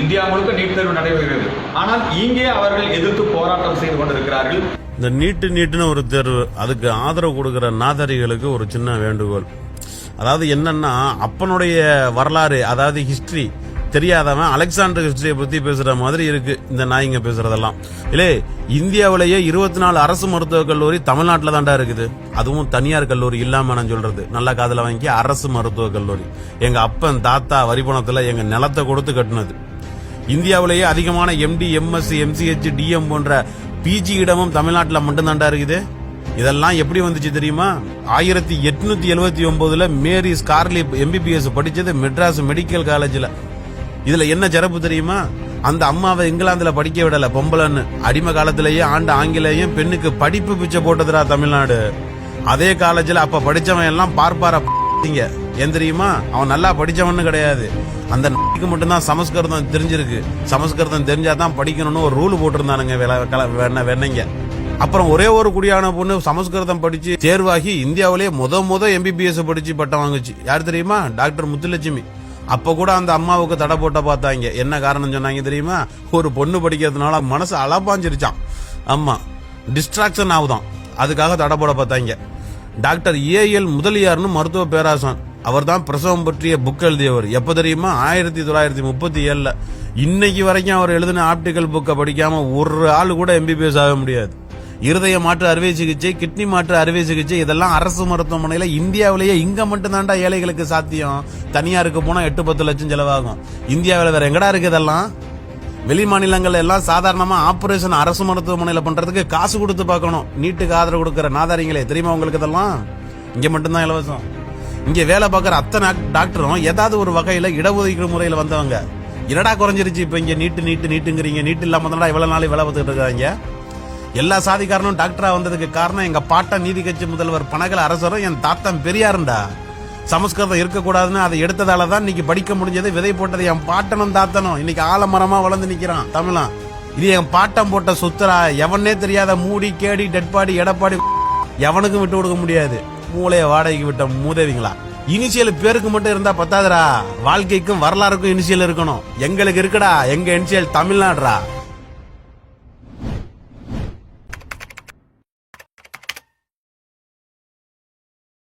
India முழுக்க NEET தேர்வு நடைபெறுகிறது. ஆனால் இங்கே அவர்கள் எதிர்த்து போராட்டம் செய்து கொண்டிருக்கிறார்கள். இந்த நீட்டு நீட்டுன்னு ஒரு தேர்வு அதுக்கு ஆதரவு கொடுக்கிற நாதரிகளுக்கு ஒரு சின்ன வேண்டுகோள். அதாவது என்னன்னா அப்பனுடைய வரலாறு அதாவது ஹிஸ்டரி தெரியாதவன் அலெக்சாண்டர் ஹிஸ்டரியை பத்தி பேசுற மாதிரி இருக்கு இந்த நாய்ங்க பேசுறதெல்லாம். இல்லே இந்தியாவிலேயே இருபத்தி நாலு அரசு மருத்துவக் கல்லூரி தமிழ்நாட்டில் தாண்டா இருக்குது. அதுவும் தனியார் கல்லூரி இல்லாம நான் சொல்றது. நல்ல காதல வாங்கி அரசு மருத்துவக் கல்லூரி. எங்க அப்பன் தாத்தா வரிபணத்துல எங்க நிலத்தை கொடுத்து கட்டினது. இந்தியாவிலேயே அதிகமான எம்டி எம்எஸ்சி எம்சிஹெச் டிஎம் போன்ற பிஜி இடமும் தமிழ்நாட்டில் மட்டும்தான்டா இருக்குது. இதெல்லாம் எப்படி வந்துச்சு தெரியுமா? ஆயிரத்தி எட்நூத்தி எழுபத்தி ஒன்பதுல மேரி ஸ்கார்லி எம்பிபிஎஸ் படிச்சது மெட்ராஸ் மெடிக்கல் காலேஜில். இதுல என்ன சிறப்பு தெரியுமா? அந்த அம்மாவை இங்கிலாந்துல படிக்க விடல பொம்பளைன்னு. அடிமை காலத்திலேயே ஆண்ட ஆங்கிலேயும் பெண்ணுக்கு படிப்பு பிச்சை போட்டதுரா தமிழ்நாடு. அதே காலேஜில் அப்ப படிச்சவன் எல்லாம் பார்ப்பார இங்க ஏன் தெரியுமா? அவன் நல்லா படிச்சவன்னு கிடையாது. அந்த இதுக்கு மட்டும்தான் சமஸ்கிருதம் தெரிஞ்சிருக்கு. சமஸ்கிருதம் தெரிஞ்சாதான் படிக்கணும்னு ஒரு ரூல் போட்டிருந்தானுங்க வெள- வெண்ண- வெண்ணைங்க அப்புறம் ஒரே ஒரு குடியான பொண்ணு சமஸ்கிருதம் படிச்சு தேர்வாகி இந்தியாவிலேயே முத முத எம்பிபிஎஸ் படிச்சு பட்டம் வாங்குச்சு. யார் தெரியுமா? டாக்டர் முத்துலட்சுமி. அப்ப கூட அந்த அம்மாவுக்கு தடை போட்ட பார்த்தாங்க. என்ன காரணம் சொன்னாங்க தெரியுமா? ஒரு பொண்ணு படிக்கிறதுனால மனசு அலப்பாஞ்சிருச்சான் ஆமா. டிஸ்ட்ராக்ஷன் ஆகுதான் அதுக்காக தடை போட பார்த்தாங்க. டாக்டர் ஏஎல் முதலியார்னு மருத்துவ பேராசன். அவர் தான் பிரசவம் பற்றிய புக் எழுதியவர். எப்ப தெரியுமா? ஆயிரத்தி தொள்ளாயிரத்தி முப்பத்தி ஏழுல. இன்னைக்கு வரைக்கும் அவர் எழுதின ஆப்டிக்கல் புக்கை படிக்காம ஒரு ஆள் கூட எம்பிபிஎஸ் ஆக முடியாது. இருதய மாற்று அறுவை சிகிச்சை கிட்னி மாற்று அறுவை சிகிச்சை இதெல்லாம் அரசு மருத்துவமனையில இந்தியாவிலேயே இங்க மட்டும் தாண்டா ஏழைகளுக்கு சாத்தியம். தனியாருக்கு போனா எட்டு பத்து லட்சம் செலவாகும். இந்தியாவில் வேற எங்கடா இருக்கு இதெல்லாம்? வெளி மாநிலங்கள்ல எல்லாம் சாதாரணமா ஆபரேஷன் அரசு மருத்துவமனையில பண்றதுக்கு காசு கொடுத்து பார்க்கணும். நீட்டுக்கு ஆதரவு கொடுக்கிற நாதாரிங்களே தெரியுமா உங்களுக்கு இதெல்லாம்? இங்க மட்டும்தான் இலவசம். இங்க வேலை பார்க்குற அத்தனை டாக்டரும் ஏதாவது ஒரு வகையில இடஒதுக்கீடு முறையில் வந்தவங்க. என்னடா குறைஞ்சிருச்சு? இப்போ இங்கே நீட்டு நீட்டு நீட்டுங்கிறீங்க. நீட்டு இல்லாமல் தானடா இவ்வளோ நாள் வேலை பார்த்துட்டு இருக்காங்க. எல்லா சாதிக்காரனும் டாக்டராக வந்ததுக்கு காரணம் எங்கள் பாட்டன் நீதி கட்சி முதல்வர் பனகல அரசரும் என் தாத்தன் பெரியாருண்டா சமஸ்கிருதம் இருக்கக்கூடாதுன்னு அதை எடுத்ததால தான் இன்னைக்கு படிக்க முடிஞ்சது விதை போட்டது என் பாட்டனும் தாத்தனும். இன்னைக்கு ஆலமரமாக வளர்ந்து நிற்கிறான் தமிழன். இது என் பாட்டம் போட்ட சுத்தரா? எவனே தெரியாத மூடி கேடி டெட்பாடி எடப்பாடி எவனுக்கும் விட்டு கொடுக்க முடியாது. மூளைய வாடகைக்கு விட்ட மூதேவிங்களா? இனிஷியல் பேருக்கு மட்டும் இருந்தா பத்தாதுடா. வாழ்க்கைக்கும் வரலாறுக்கும் இனிஷியல் இருக்கணும். எங்களுக்கு இருக்குடா. எங்க இனிஷியல் தமிழ்நாடுடா.